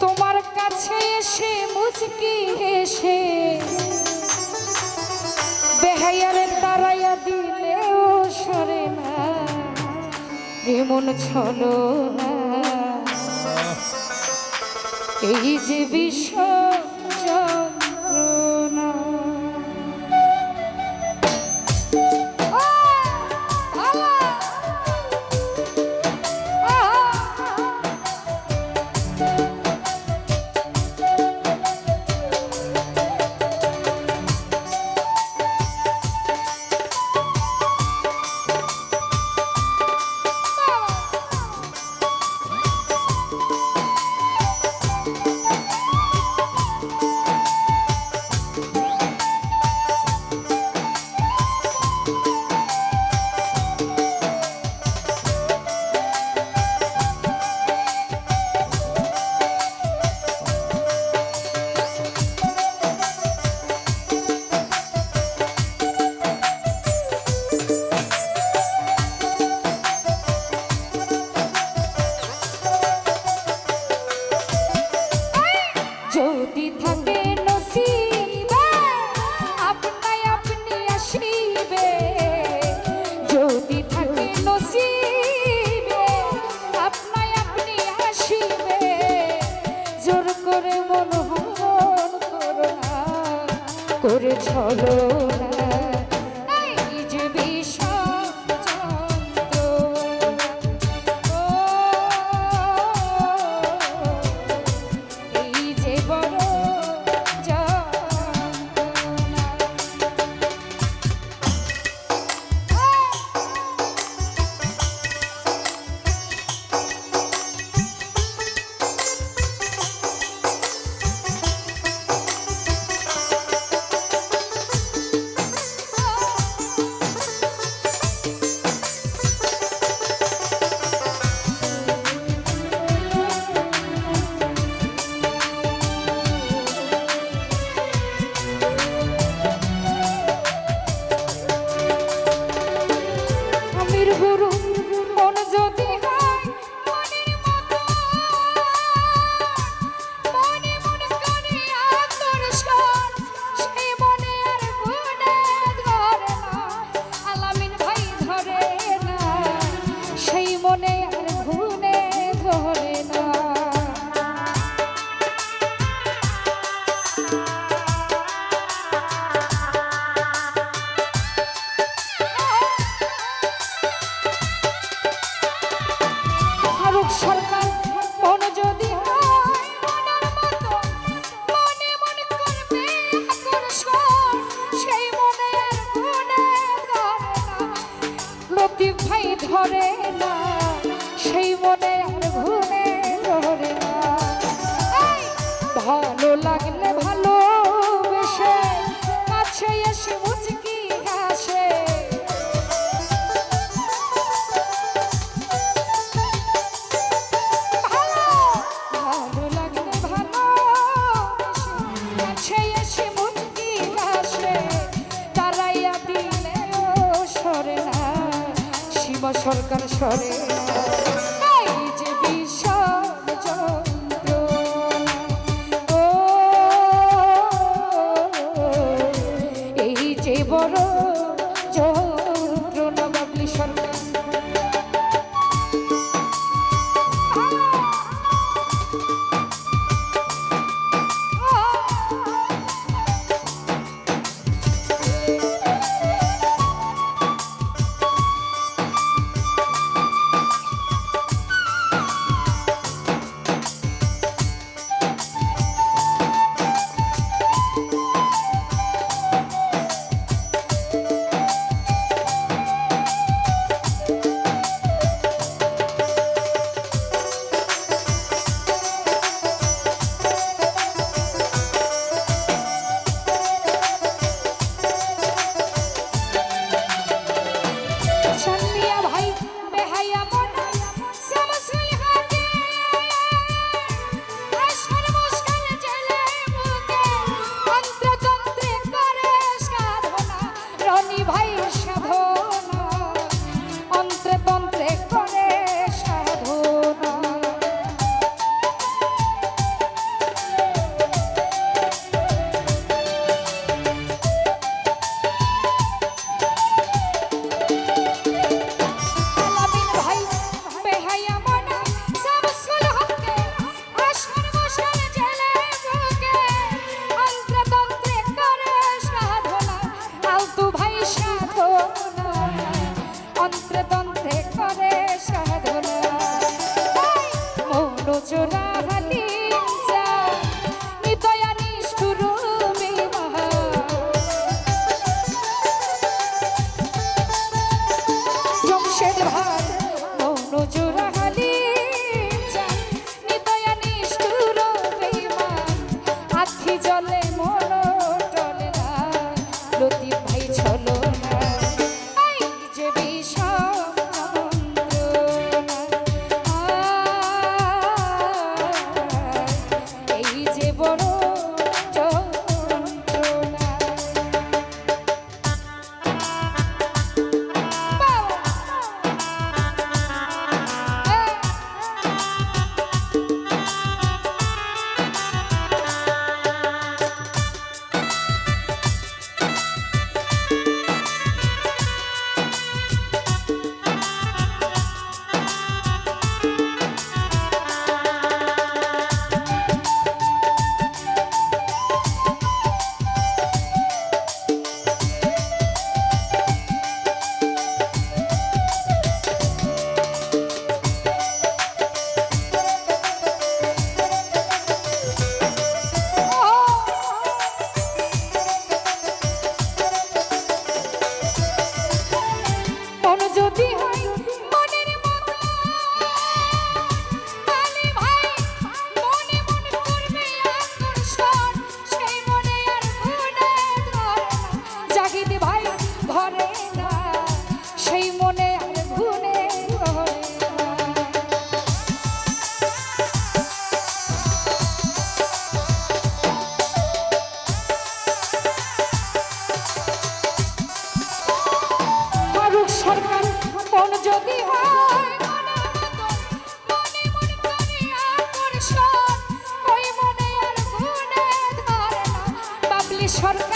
তোমার কাছে এসে মুচকি এসে বেহাইয়ারে তারাইয়া দিলেও সরে না, এমন ছলো না এই যে বিশ্ব করে না জমশেদ ভাই সরকার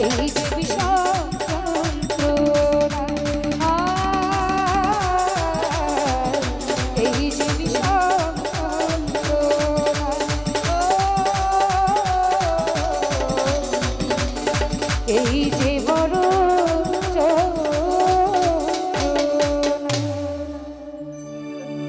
Hey,